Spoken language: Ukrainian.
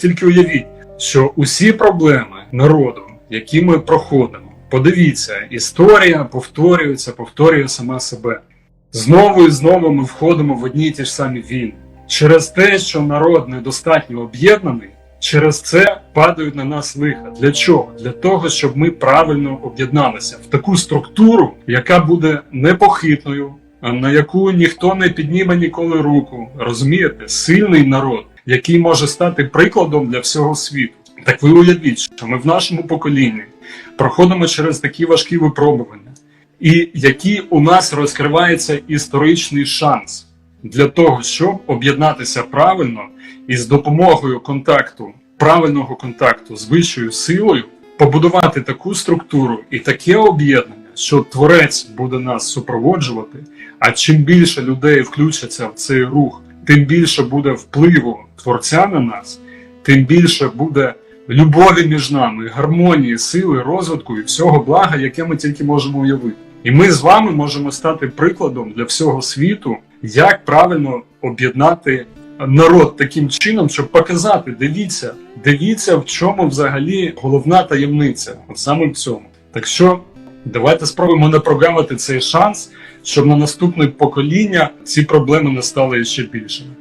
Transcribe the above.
Тільки уявіть, що усі проблеми народу, які ми проходимо, подивіться, історія повторюється, повторює сама себе. Знову і знову ми входимо в одні й ті ж самі війни. Через те, що народ недостатньо об'єднаний, через це падають на нас лиха. Для чого? Для того, щоб ми правильно об'єдналися в таку структуру, яка буде непохитною, на яку ніхто не підніме ніколи руку. Розумієте, сильний народ, який може стати прикладом для всього світу. Так ви уявіть, що ми в нашому поколінні проходимо через такі важкі випробування, і який у нас розкривається історичний шанс для того, щоб об'єднатися правильно і з допомогою контакту, правильного контакту з вищою силою, побудувати таку структуру і таке об'єднання, що творець буде нас супроводжувати. А чим більше людей включаться в цей рух, тим більше буде впливу творця на нас, тим більше буде любові між нами, гармонії, сили, розвитку і всього блага, яке ми тільки можемо уявити. І ми з вами можемо стати прикладом для всього світу, як правильно об'єднати народ таким чином, щоб показати, дивіться, дивіться, в чому взагалі головна таємниця, от саме в цьому. Так що давайте спробуємо не прогавити цей шанс, щоб на наступне покоління ці проблеми не стали ще більшими.